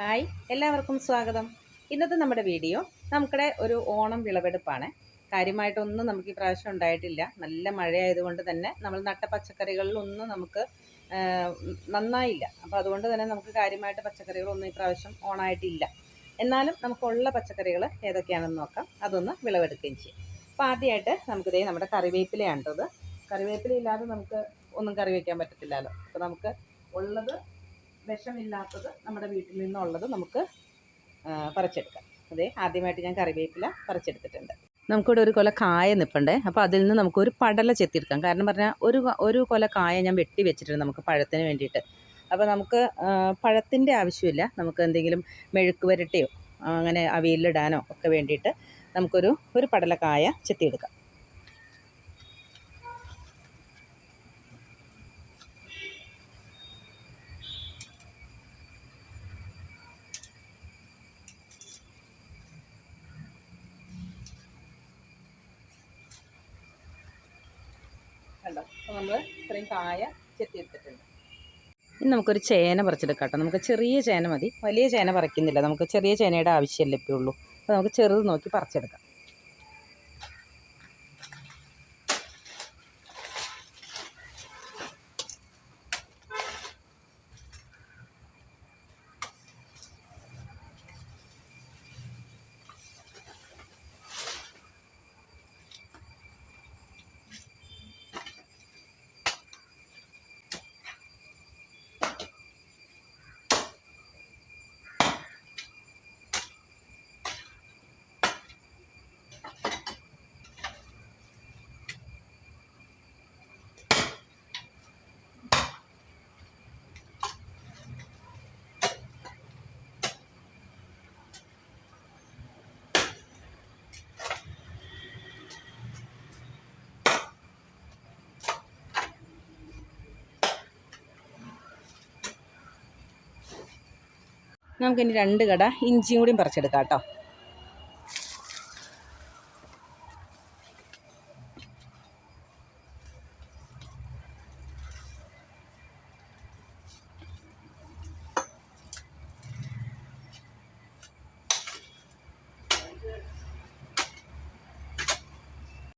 Hi എല്ലാവർക്കും സ്വാഗതം. ഇന്നത്തെ നമ്മുടെ വീഡിയോ നമുക്കിടെ ഒരു ഓണം വിളവെടുപ്പാണ്. കാര്യമായിട്ടൊന്നും നമുക്ക് ഈ പ്രാവശ്യം ഉണ്ടായിട്ടില്ല. നല്ല മഴയായതുകൊണ്ട് തന്നെ നമ്മൾ നട്ട പച്ചക്കറികളിലൊന്നും നമുക്ക് നന്നായില്ല. അപ്പോൾ അതുകൊണ്ട് തന്നെ നമുക്ക് കാര്യമായിട്ട് പച്ചക്കറികളൊന്നും ഈ പ്രാവശ്യം ഓണായിട്ടില്ല. എന്നാലും നമുക്കുള്ള പച്ചക്കറികൾ ഏതൊക്കെയാണെന്ന് നോക്കാം. അതൊന്ന് വിളവെടുക്കുകയും ചെയ്യും. അപ്പോൾ ആദ്യമായിട്ട് നമുക്കിതേ നമ്മുടെ കറിവേപ്പിലയാണ് കറിവേപ്പിലയില്ലാതെ കറിവേപ്പില ഇല്ലാതെ നമുക്ക് ഒന്നും കറി വയ്ക്കാൻ പറ്റത്തില്ലല്ലോ. അപ്പോൾ നമുക്ക് ഉള്ളത് വിഷമില്ലാത്തത് നമ്മുടെ വീട്ടിൽ നിന്നുള്ളത് നമുക്ക് പറിച്ചെടുക്കാം. അതെ ആദ്യമായിട്ട് ഞാൻ കറിവേപ്പില പറിച്ചെടുത്തിട്ടുണ്ട്. നമുക്കിവിടെ ഒരു കൊല കായ നിൽപ്പുണ്ട് അപ്പോൾ അതിൽ നിന്ന് നമുക്കൊരു പടല ചെത്തിയെടുക്കാം. കാരണം പറഞ്ഞാൽ ഒരു ഒരു കൊല കായ ഞാൻ വെട്ടി വെച്ചിട്ടുണ്ട് നമുക്ക് പഴത്തിന് വേണ്ടിയിട്ട്. അപ്പോൾ നമുക്ക് പഴത്തിന്റെ ആവശ്യമില്ല. നമുക്ക് എന്തെങ്കിലും മെഴുക്ക് വരട്ടിയോ അങ്ങനെ അവിയലിടാനോ ഒക്കെ വേണ്ടിയിട്ട് നമുക്കൊരു ഒരു പടല കായ ചെത്തിയെടുക്കാം. കണ്ടോ? അപ്പോൾ നമ്മൾ ഇത്രയും കായ ചെത്തിയെടുത്തിട്ടുണ്ട് ഇനി നമുക്കൊരു ചേന പറിച്ചെടുക്കാം നമുക്ക് ചെറിയ ചേന മതി. വലിയ ചേന പറിക്കുന്നില്ല. നമുക്ക് ചെറിയ ചേനയുടെ ആവശ്യമല്ലേ ഇപ്പോൾ ഉള്ളൂ അപ്പോൾ നമുക്ക് ചെറുത് നോക്കി പറിച്ചെടുക്കാം. നമുക്കിനി രണ്ട് കട ഇഞ്ചിയും കൂടിയും പറിച്ചെടുക്കാം കേട്ടോ.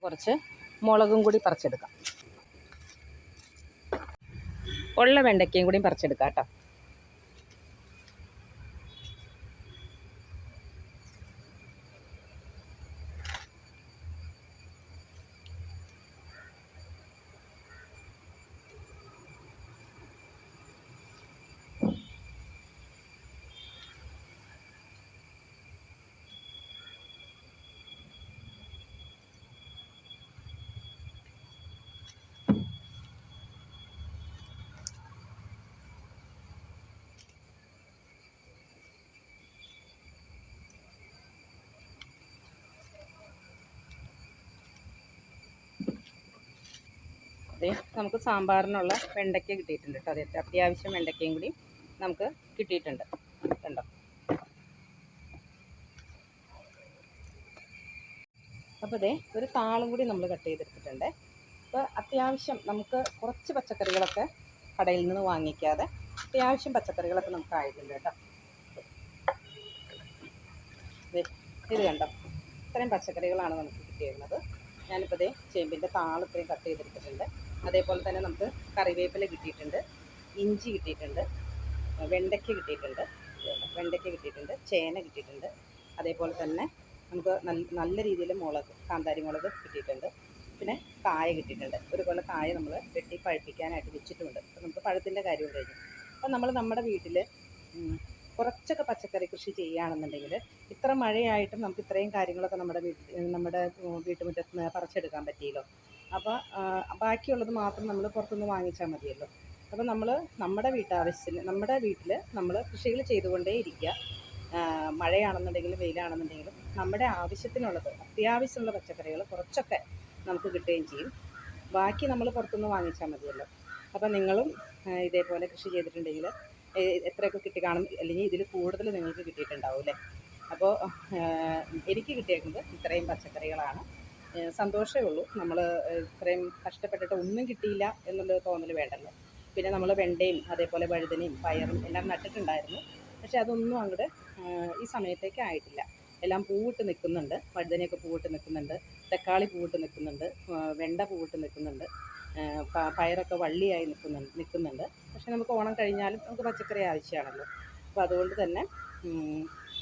കുറച്ച് മുളകും കൂടി പറിച്ചെടുക്കാം. ഉള്ള വെണ്ടയ്ക്കയും കൂടി പറിച്ചെടുക്കാം കേട്ടോ. നമുക്ക് സാമ്പാറിനുള്ള വെണ്ടയ്ക്ക കിട്ടിയിട്ടുണ്ട് കേട്ടോ. അതെ അത്യാവശ്യം വെണ്ടയ്ക്കയും കൂടി നമുക്ക് കിട്ടിയിട്ടുണ്ട്. കണ്ടോ? അപ്പോൾ അതെ ഒരു താളും കൂടി നമ്മൾ കട്ട് ചെയ്തെടുത്തിട്ടുണ്ട്. അപ്പോൾ അത്യാവശ്യം നമുക്ക് കുറച്ച് പച്ചക്കറികളൊക്കെ കടയിൽ നിന്ന് വാങ്ങിക്കാതെ അത്യാവശ്യം പച്ചക്കറികളൊക്കെ നമുക്ക് ആയിട്ടുണ്ട് കേട്ടോ. ഇത് കണ്ടോ? ഇത്രയും പച്ചക്കറികളാണ് നമുക്ക് കിട്ടിയിരുന്നത്. ഞാനിപ്പോൾ ദേ ചേമ്പിന്റെ താളിത്രയും കട്ട് ചെയ്തെടുത്തിട്ടുണ്ട്. അതേപോലെ തന്നെ നമുക്ക് കറിവേപ്പില കിട്ടിയിട്ടുണ്ട് ഇഞ്ചി കിട്ടിയിട്ടുണ്ട് വെണ്ടയ്ക്ക കിട്ടിയിട്ടുണ്ട് വെണ്ടയ്ക്ക കിട്ടിയിട്ടുണ്ട് ചേന കിട്ടിയിട്ടുണ്ട്. അതേപോലെ തന്നെ നമുക്ക് നല്ല നല്ല രീതിയിൽ മുളക് കാന്താരി മുളക് കിട്ടിയിട്ടുണ്ട്. പിന്നെ കായ കിട്ടിയിട്ടുണ്ട്. ഒരു കൊല്ലം കായ നമ്മൾ വെട്ടി പഴുപ്പിക്കാനായിട്ട് വെച്ചിട്ടുണ്ട്. അപ്പോൾ നമുക്ക് പഴത്തിന്റെ കാര്യം കഴിഞ്ഞു. അപ്പോൾ നമ്മൾ നമ്മുടെ വീട്ടിൽ കുറച്ചൊക്കെ പച്ചക്കറി കൃഷി ചെയ്യുകയാണെന്നുണ്ടെങ്കിൽ ഇത്ര മഴയായിട്ടും നമുക്ക് ഇത്രയും കാര്യങ്ങളൊക്കെ നമ്മുടെ വീട്ടിൽ നമ്മുടെ വീട്ടുമുറ്റത്ത് നിന്ന് പറിച്ചെടുക്കാൻ പറ്റിയല്ലോ? അപ്പോൾ ബാക്കിയുള്ളത് മാത്രം നമ്മൾ പുറത്തുനിന്ന് വാങ്ങിച്ചാൽ മതിയല്ലോ. അപ്പോൾ നമ്മൾ നമ്മുടെ വീട്ടാവശ്യത്തിന് നമ്മുടെ വീട്ടിൽ നമ്മൾ കൃഷികൾ ചെയ്തുകൊണ്ടേ ഇരിക്കുക മഴയാണെന്നുണ്ടെങ്കിലും വെയിലാണെന്നുണ്ടെങ്കിലും നമ്മുടെ ആവശ്യത്തിനുള്ളത് അത്യാവശ്യമുള്ള പച്ചക്കറികൾ കുറച്ചൊക്കെ നമുക്ക് കിട്ടുകയും ചെയ്യും. ബാക്കി നമ്മൾ പുറത്തുനിന്ന് വാങ്ങിച്ചാൽ മതിയല്ലോ. അപ്പോൾ നിങ്ങളും ഇതേപോലെ കൃഷി ചെയ്തിട്ടുണ്ടെങ്കിൽ എത്രയൊക്കെ കിട്ടി കാണും അല്ലെങ്കിൽ ഇതിൽ കൂടുതൽ നിങ്ങൾക്ക് കിട്ടിയിട്ടുണ്ടാവും അല്ലേ? അപ്പോൾ എനിക്ക് കിട്ടിയേക്കുന്നത് ഇത്രയും പച്ചക്കറികളാണ്. സന്തോഷമേ ഉള്ളൂ. നമ്മൾ ഇത്രയും കഷ്ടപ്പെട്ടിട്ട് ഒന്നും കിട്ടിയില്ല എന്നുള്ള തോന്നൽ വേണ്ടല്ലോ. പിന്നെ നമ്മൾ വെണ്ടയും അതേപോലെ വഴുതനയും പയറും എല്ലാം നട്ടിട്ടുണ്ടായിരുന്നു. പക്ഷെ അതൊന്നും അങ്ങോട്ട് ഈ സമയത്തേക്ക് ആയിട്ടില്ല. എല്ലാം പൂവിട്ട് നിൽക്കുന്നുണ്ട്. വഴുതനയൊക്കെ പൂവിട്ട് നിൽക്കുന്നുണ്ട്. തക്കാളി പൂവിട്ട് നിൽക്കുന്നുണ്ട്. വെണ്ട പൂവിട്ട് നിൽക്കുന്നുണ്ട്. പയറൊക്കെ വള്ളിയായി നിൽക്കുന്നുണ്ട് നിൽക്കുന്നുണ്ട്. പക്ഷെ നമുക്ക് ഓണം കഴിഞ്ഞാലും നമുക്ക് പച്ചക്കറി ആവശ്യമാണല്ലോ. അപ്പോൾ അതുകൊണ്ട് തന്നെ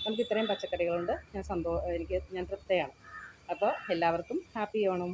നമുക്ക് ഇത്രയും പച്ചക്കറികളുണ്ട്. ഞാൻ സന്തോ എനിക്ക് ഞാൻ തൃപ്തയാണ്. അപ്പോൾ എല്ലാവർക്കും ഹാപ്പി ഓണം.